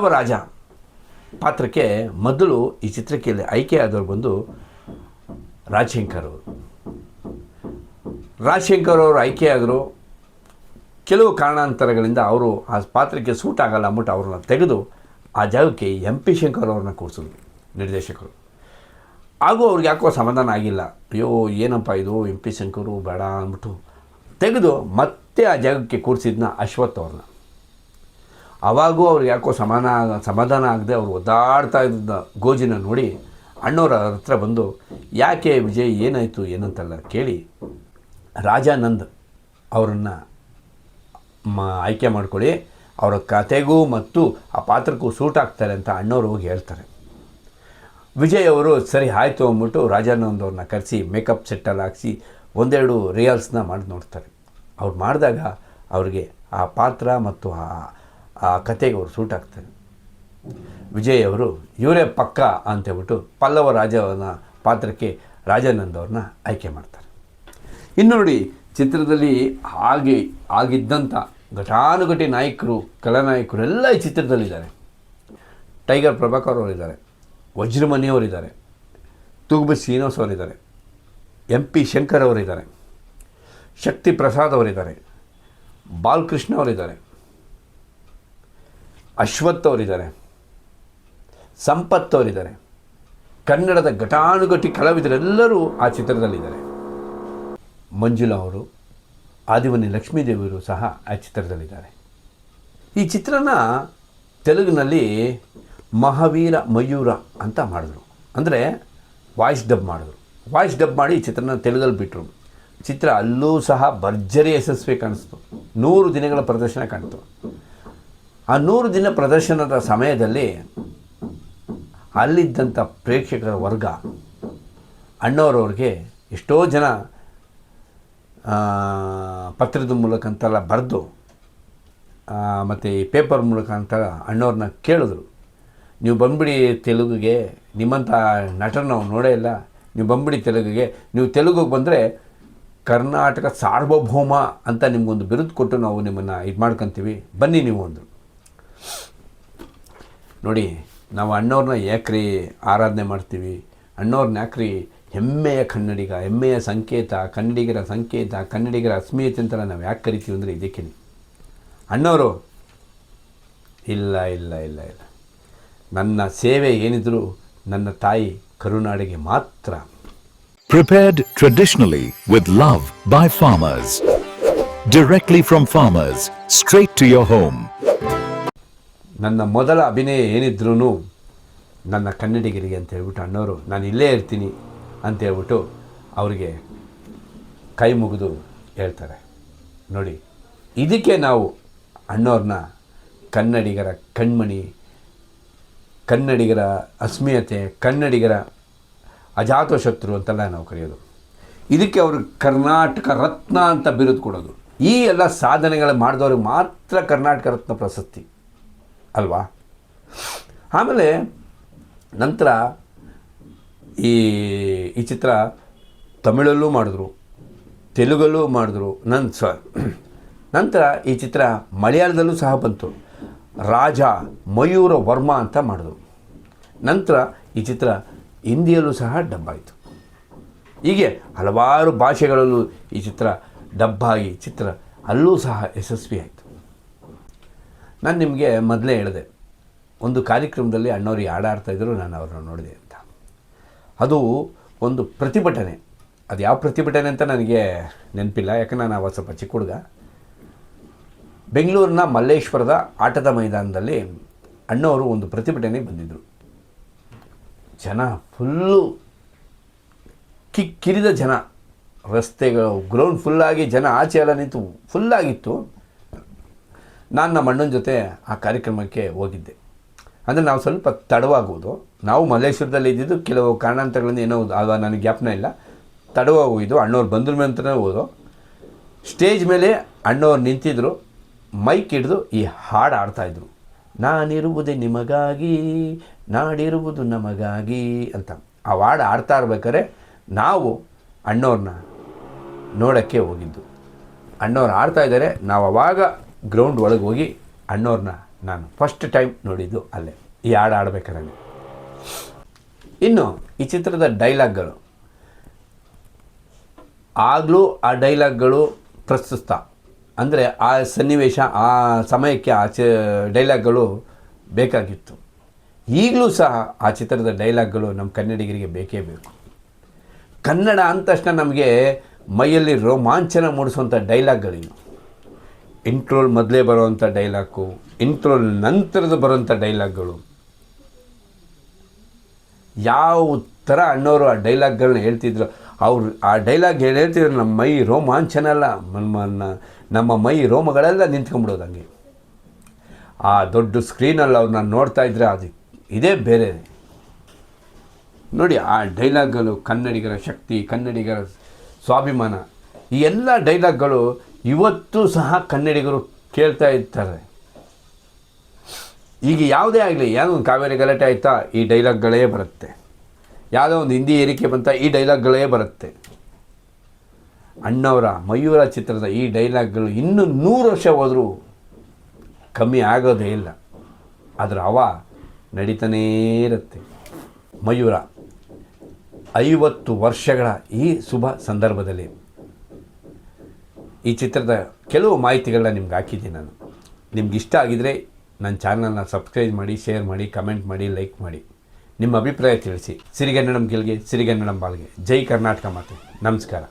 ರಾಜ ಪಾತ್ರಕ್ಕೆ ಮೊದಲು ಈ ಚಿತ್ರಕ್ಕೆ ಆಯ್ಕೆಯಾದವರು ಬಂದು ರಾಜಶಂಕರ್ ಅವರು. ರಾಜಶಂಕರ್ ಅವರು ಆಯ್ಕೆಯಾದರು. ಕೆಲವು ಕಾರಣಾಂತರಗಳಿಂದ ಅವರು ಆ ಪಾತ್ರಕ್ಕೆ ಸೂಟ್ ಆಗಲ್ಲ ಅಂದ್ಬಿಟ್ಟು ಅವ್ರನ್ನ ತೆಗೆದು ಆ ಜಾಗಕ್ಕೆ ಎಂ ಪಿ ಶಂಕರ್ ಅವ್ರನ್ನ ಕೂರಿಸಿದ್ರು ನಿರ್ದೇಶಕರು. ಹಾಗೂ ಅವ್ರಿಗೆ ಯಾಕೋ ಸಮಾಧಾನ ಆಗಿಲ್ಲ. ಅಯ್ಯೋ, ಏನಪ್ಪ ಇದು? ಎಂ ಪಿ ಶಂಕರು ಬೇಡ ಅಂದ್ಬಿಟ್ಟು ತೆಗೆದು ಮತ್ತೆ ಆ ಜಾಗಕ್ಕೆ ಕೂರಿಸಿದ್ನ ಅಶ್ವಥ್ ಅವ್ರನ್ನ. ಅವಾಗೂ ಅವ್ರಿಗೆ ಯಾಕೋ ಸಮಾನ ಸಮಾಧಾನ ಆಗದೆ ಅವ್ರು ಒದ್ದಾಡ್ತಾ ಇದ್ದ ಗೋಜಿನ ನೋಡಿ ಅಣ್ಣವ್ರ ಹತ್ರ ಬಂದು, ಯಾಕೆ ವಿಜಯ್ ಏನಾಯಿತು, ಏನಂತೆಲ್ಲ ಕೇಳಿ ರಾಜಾನಂದ್ ಅವರನ್ನು ಮ ಆಯ್ಕೆ ಮಾಡ್ಕೊಳ್ಳಿ. ಅವರ ಕತೆಗೂ ಮತ್ತು ಆ ಪಾತ್ರಕ್ಕೂ ಸೂಟ್ ಆಗ್ತಾರೆ ಅಂತ ಅಣ್ಣವ್ರು ಹೋಗಿ ಹೇಳ್ತಾರೆ. ವಿಜಯ್ ಅವರು, ಸರಿ, ಆಯಿತು ಅಂದ್ಬಿಟ್ಟು ರಾಜಾನಂದ್ ಅವ್ರನ್ನ ಕರೆಸಿ ಮೇಕಪ್ ಸೆಟ್ಟಲ್ಲಿ ಹಾಕಿಸಿ, ಒಂದೆರಡು ರಿಯಲ್ಸ್ನ ಮಾಡಿ ನೋಡ್ತಾರೆ. ಅವ್ರು ಮಾಡಿದಾಗ ಅವ್ರಿಗೆ ಆ ಪಾತ್ರ ಮತ್ತು ಆ ಆ ಕತೆಗೆ ಅವರು ಸೂಟ್ ಆಗ್ತಾರೆ. ವಿಜಯ್ ಅವರು, ಇವರೇ ಪಕ್ಕ ಅಂತೇಳ್ಬಿಟ್ಟು ಪಲ್ಲವ ರಾಜವನ ಪಾತ್ರಕ್ಕೆ ರಾಜಾನಂದ್ ಅವ್ರನ್ನ ಆಯ್ಕೆ ಮಾಡ್ತಾರೆ. ಇನ್ನು ನೋಡಿ, ಚಿತ್ರದಲ್ಲಿ ಹಾಗೆ ಆಗಿದ್ದಂಥ ಘಟಾನುಘಟಿ ನಾಯಕರು ಕಲಾನಾಯಕರು ಎಲ್ಲ ಈ ಚಿತ್ರದಲ್ಲಿದ್ದಾರೆ. ಟೈಗರ್ ಪ್ರಭಾಕರ್ ಅವರಿದ್ದಾರೆ ವಜ್ರಮಣಿ ಅವರಿದ್ದಾರೆ ತೂಗುಬಿ ಶ್ರೀನಿವಾಸ್ ಅವರಿದ್ದಾರೆ, ಎಂ ಪಿ ಶಂಕರ್ ಅವರಿದ್ದಾರೆ, ಶಕ್ತಿ ಪ್ರಸಾದ್ ಅವರಿದ್ದಾರೆ, ಬಾಲಕೃಷ್ಣ ಅವರಿದ್ದಾರೆ. ಅಶ್ವಥ್ ಅವರಿದ್ದಾರೆ ಸಂಪತ್ ಅವರಿದ್ದಾರೆ, ಕನ್ನಡದ ಘಟಾನುಘಟಿ ಕಲಾವಿದರೆಲ್ಲರೂ ಆ ಚಿತ್ರದಲ್ಲಿದ್ದಾರೆ. ಮಂಜುಲಾ ಅವರು, ಆದಿವನಿ ಲಕ್ಷ್ಮೀದೇವಿಯವರು ಸಹ ಆ ಚಿತ್ರದಲ್ಲಿದ್ದಾರೆ. ಈ ಚಿತ್ರನ ತೆಲುಗಿನಲ್ಲಿ ಮಹಾವೀರ ಮಯೂರ ಅಂತ ಮಾಡಿದ್ರು. ಅಂದರೆ ವಾಯ್ಸ್ ಡಬ್ ಮಾಡಿದ್ರು. ವಾಯ್ಸ್ ಡಬ್ ಮಾಡಿ ಈ ಚಿತ್ರನ ತೆಲುಗಲ್ಲಿ ಬಿಟ್ಟರು ಚಿತ್ರ ಅಲ್ಲೂ ಸಹ ಭರ್ಜರಿ ಯಶಸ್ವಿ ಕಾಣಿಸ್ತು. ನೂರು ದಿನಗಳ ಪ್ರದರ್ಶನ ಕಾಣ್ತು. ಆ ನೂರು ದಿನ ಪ್ರದರ್ಶನದ ಸಮಯದಲ್ಲಿ ಅಲ್ಲಿದ್ದಂಥ ಪ್ರೇಕ್ಷಕರ ವರ್ಗ ಅಣ್ಣವರವ್ರಿಗೆ ಎಷ್ಟೋ ಜನ ಪತ್ರದ ಮೂಲಕ ಅಂತೆಲ್ಲ ಬರೆದು ಮತ್ತು ಈ ಪೇಪರ್ ಮೂಲಕ ಅಂತ ಅಣ್ಣವ್ರನ್ನ ಕೇಳಿದ್ರು. ನೀವು ಬಂದ್ಬಿಡಿ ತೆಲುಗುಗೆ, ನಿಮ್ಮಂಥ ನಟನ ನಾವು ನೋಡೇ ಇಲ್ಲ. ನೀವು ಬಂದ್ಬಿಡಿ ತೆಲುಗಿಗೆ. ನೀವು ತೆಲುಗಿಗೆ ಬಂದರೆ ಕರ್ನಾಟಕ ಸಾರ್ವಭೌಮ ಅಂತ ನಿಮಗೊಂದು ಬಿರುದು ಕೊಟ್ಟು ನಾವು ನಿಮ್ಮನ್ನು ಇದು ಮಾಡ್ಕೊತೀವಿ ಬನ್ನಿ ನೀವು ಅಂದರು. ನೋಡಿ ನಾವು ಅಣ್ಣವ್ರನ್ನ ಯಾಕ್ರಿ ಆರಾಧನೆ ಮಾಡ್ತೀವಿ ಅಣ್ಣವ್ರನ್ನ ಯಾಕ್ರಿ ಹೆಮ್ಮೆಯ ಕನ್ನಡಿಗ ಹೆಮ್ಮೆಯ ಸಂಕೇತ ಕನ್ನಡಿಗರ ಸಂಕೇತ ಕನ್ನಡಿಗರ ಅಸ್ಮಿಯತೆ ಅಂತ ನಾವು ಯಾಕೆ ಕರಿತೀವಿ ಅಂದರೆ ಇದಕ್ಕೆ ಅಣ್ಣವರು ಇಲ್ಲ ಇಲ್ಲ ಇಲ್ಲ ಇಲ್ಲ ನನ್ನ ಸೇವೆ ಏನಿದ್ರು ನನ್ನ ತಾಯಿ ಕರುನಾಡಿಗೆ ಮಾತ್ರ Prepared traditionally with love by farmers. Directly from farmers, straight to your home. ನನ್ನ ಮೊದಲ ಅಭಿನಯ ಏನಿದ್ರೂ ನನ್ನ ಕನ್ನಡಿಗರಿಗೆ ಅಂತ ಹೇಳ್ಬಿಟ್ಟು ಅಣ್ಣವರು ನಾನು ಇಲ್ಲೇ ಇರ್ತೀನಿ ಅಂತ ಹೇಳ್ಬಿಟ್ಟು ಅವರಿಗೆ ಕೈ ಮುಗಿದು ಹೇಳ್ತಾರೆ. ನೋಡಿ, ಇದಕ್ಕೆ ನಾವು ಅಣ್ಣವ್ರನ್ನ ಕನ್ನಡಿಗರ ಕಣ್ಮಣಿ, ಕನ್ನಡಿಗರ ಅಸ್ಮಿಯತೆ ಕನ್ನಡಿಗರ ಅಜಾತಶತ್ರು ಅಂತೆಲ್ಲ ನಾವು ಕರೆಯೋದು. ಇದಕ್ಕೆ ಅವರು ಕರ್ನಾಟಕ ರತ್ನ ಅಂತ ಬಿರುದು ಕೊಡೋದು. ಈ ಎಲ್ಲ ಸಾಧನೆಗಳು ಮಾಡಿದವ್ರಿಗೆ ಮಾತ್ರ ಕರ್ನಾಟಕ ರತ್ನ ಪ್ರಶಸ್ತಿ. ಅಲ್ವಾ? ಆಮೇಲೆ ನಂತರ ಈ ಈ ಚಿತ್ರ ತಮಿಳಲ್ಲೂ ಮಾಡಿದ್ರು, ತೆಲುಗಲ್ಲೂ ಮಾಡಿದ್ರು ನನ್ನ ಸ, ನಂತರ ಈ ಚಿತ್ರ ಮಲಯಾಳದಲ್ಲೂ ಸಹ ಬಂತು. ರಾಜ ಮಯೂರ ವರ್ಮ ಅಂತ ಮಾಡಿದ್ರು. ನಂತರ ಈ ಚಿತ್ರ ಹಿಂದಿಯಲ್ಲೂ ಸಹ ಡಬ್ ಆಯಿತು ಹೀಗೆ ಹಲವಾರು ಭಾಷೆಗಳಲ್ಲೂ ಈ ಚಿತ್ರ ಡಬ್ಬಾಗಿ, ಚಿತ್ರ ಅಲ್ಲೂ ಸಹ ಯಶಸ್ವಿ ಆಯಿತು ನಾನು ನಿಮಗೆ ಮೊದಲೇ ಹೇಳಿದೆ, ಒಂದು ಕಾರ್ಯಕ್ರಮದಲ್ಲಿ ಅಣ್ಣವ್ರು ಹಾಡಾಡ್ತಾಯಿದ್ರು ನಾನು ಅವ್ರನ್ನ ನೋಡಿದೆ ಅಂತ. ಅದು ಒಂದು ಪ್ರತಿಭಟನೆ. ಅದು ಯಾವ ಪ್ರತಿಭಟನೆ ಅಂತ ನನಗೆ ನೆನಪಿಲ್ಲ, ಯಾಕಂದ್ರೆ ನಾನು ಅವಾಗ ಸ್ವಲ್ಪ ಚಿಕ್ಕ ಹುಡುಗ. ಬೆಂಗಳೂರಿನ ಮಲ್ಲೇಶ್ವರದ ಆಟದ ಮೈದಾನದಲ್ಲಿ ಅಣ್ಣವರು ಒಂದು ಪ್ರತಿಭಟನೆಗೆ ಬಂದಿದ್ದರು ಜನ ಫುಲ್ಲು ಕಿಕ್ಕಿರಿದ ಜನ. ರಸ್ತೆಗಳು ಗ್ರೌಂಡ್ ಫುಲ್ಲಾಗಿ ಜನ ಆಚೆ ಎಲ್ಲ ನಿಂತು ಫುಲ್ಲಾಗಿತ್ತು ನಾನು ನಮ್ಮ ಅಣ್ಣನ ಜೊತೆ ಆ ಕಾರ್ಯಕ್ರಮಕ್ಕೆ ಹೋಗಿದ್ದೆ. ಅಂದರೆ ನಾವು ಸ್ವಲ್ಪ ತಡವಾಗುವುದು. ನಾವು ಮಲ್ಲೇಶ್ವರದಲ್ಲಿ ಇದ್ದಿದ್ದು ಕೆಲವು ಕಾರಣಾಂತರಗಳಿಂದ ಏನೋ ಅದು ನನಗೆ ಜ್ಞಾಪನ ಇಲ್ಲ. ತಡವಾಗಿ ಹೋಗಿದ್ದು, ಅಣ್ಣವ್ರು ಬಂದ್ರ ನಂತರ ಹೋದು ಸ್ಟೇಜ್ ಮೇಲೆ ಅಣ್ಣವ್ರು ನಿಂತಿದ್ರು. ಮೈಕ್ ಹಿಡಿದು ಈ ಹಾಡು ಆಡ್ತಾಯಿದ್ರು ನಾನಿರುವುದೇ ನಿಮಗಾಗಿ, ನಾಡಿರುವುದು ನಮಗಾಗಿ ಅಂತ. ಆ ಹಾಡು ಆಡ್ತಾ ಇರ್ಬೇಕಾದ್ರೆ ನಾವು ಅಣ್ಣವ್ರನ್ನ ನೋಡೋಕ್ಕೆ ಹೋಗಿದ್ದು. ಅಣ್ಣವ್ರು ಆಡ್ತಾಯಿದ್ದಾರೆ ನಾವು ಅವಾಗ ಗ್ರೌಂಡ್ ಒಳಗೆ ಹೋಗಿ ಅಣ್ಣವ್ರನ್ನ ನಾನು ಫಸ್ಟ್ ಟೈಮ್ ನೋಡಿದ್ದು ಅಲ್ಲೇ. ಈ ಹಾಡು ಆಡಬೇಕಾದ್ರೆ ಇನ್ನು ಈ ಚಿತ್ರದ ಡೈಲಾಗ್ಗಳು ಆಗಲೂ ಆ ಡೈಲಾಗ್ಗಳು ಪ್ರಸ್ತುತ. ಅಂದರೆ ಆ ಸನ್ನಿವೇಶ, ಆ ಸಮಯಕ್ಕೆ ಆ ಚ ಡೈಲಾಗ್ಗಳು ಬೇಕಾಗಿತ್ತು. ಈಗಲೂ ಸಹ ಆ ಚಿತ್ರದ ಡೈಲಾಗ್ಗಳು ನಮ್ಮ ಕನ್ನಡಿಗರಿಗೆ ಬೇಕೇ ಬೇಕು. ಕನ್ನಡ ಅಂದ ತಕ್ಷಣ ನಮಗೆ ಮೈಯಲ್ಲಿ ರೋಮಾಂಚನ ಮೂಡಿಸುವಂಥ ಡೈಲಾಗ್ಗಳಿವು ಇಂಟ್ರೋಲ್ ಮೊದಲೇ ಬರುವಂಥ ಡೈಲಾಗು, ಇಂಟ್ರೋಲ್ ನಂತರದ ಬರುವಂಥ ಡೈಲಾಗ್ಗಳು. ಯಾವ ಥರ ಅಣ್ಣವರು ಆ ಡೈಲಾಗ್ಗಳನ್ನ ಹೇಳ್ತಿದ್ರು, ಅವ್ರು ಆ ಡೈಲಾಗ್ ಹೇಳಿ ಹೇಳ್ತಿದ್ರು, ನಮ್ಮ ಮೈ ರೋಮಾಂಚನ ಅಲ್ಲ ನಮ್ಮ ನಮ್ಮ ಮೈ ರೋಮಗಳೆಲ್ಲ ನಿಂತ್ಕೊಂಡ್ಬಿಡೋದು ಹಂಗೆ. ಆ ದೊಡ್ಡ ಸ್ಕ್ರೀನಲ್ಲಿ ಅವ್ರನ್ನ ನೋಡ್ತಾ ಇದ್ರೆ ಅದು ಇದೇ ಬೇರೆ. ನೋಡಿ, ಆ ಡೈಲಾಗ್ಗಳು ಕನ್ನಡಿಗರ ಶಕ್ತಿ, ಕನ್ನಡಿಗರ ಸ್ವಾಭಿಮಾನ, ಈ ಎಲ್ಲ ಡೈಲಾಗ್ಗಳು ಇವತ್ತು ಸಹ ಕನ್ನಡಿಗರು ಕೇಳ್ತಾ ಇರ್ತಾರೆ. ಈಗ ಯಾವುದೇ ಆಗಲಿ, ಯಾವುದೋ ಒಂದು ಕಾವೇರಿ ಗಲಾಟೆ ಆಯಿತಾ, ಈ ಡೈಲಾಗ್ಗಳೇ ಬರುತ್ತೆ. ಯಾವುದೋ ಒಂದು ಹಿಂದಿ ಏರಿಕೆ ಬಂತ, ಈ ಡೈಲಾಗ್ಗಳೇ ಬರುತ್ತೆ. ಅಣ್ಣವರ ಮಯೂರ ಚಿತ್ರದ ಈ ಡೈಲಾಗ್ಗಳು ಇನ್ನೂ ನೂರು ವರ್ಷ ಹೋದರೂ ಕಮ್ಮಿ ಆಗೋದೇ ಇಲ್ಲ. ಅದರ ಅವ ನಡೀತಾನೇ ಇರುತ್ತೆ. ಮಯೂರ, ಐವತ್ತು ವರ್ಷಗಳ ಈ ಶುಭ ಸಂದರ್ಭದಲ್ಲಿ ಈ ಚಿತ್ರದ ಕೆಲವು ಮಾಹಿತಿಗಳನ್ನ ನಿಮ್ಗೆ ಹಾಕಿದ್ದೀನಿ ನಾನು. ನಿಮ್ಗೆ ಇಷ್ಟ ಆಗಿದರೆ ನನ್ನ ಚಾನಲ್ನ ಸಬ್ಸ್ಕ್ರೈಬ್ ಮಾಡಿ ಶೇರ್ ಮಾಡಿ ಕಮೆಂಟ್ ಮಾಡಿ ಲೈಕ್ ಮಾಡಿ. ನಿಮ್ಮ ಅಭಿಪ್ರಾಯ ತಿಳಿಸಿ. ಸಿರಿಗನ್ನಡಂ ಗೆಲ್ಗೆ, ಸಿರಿಗನ್ನಡಂ ಬಾಳ್ಗೆ ಜೈ ಕರ್ನಾಟಕ ಮಾತೆ. ನಮಸ್ಕಾರ.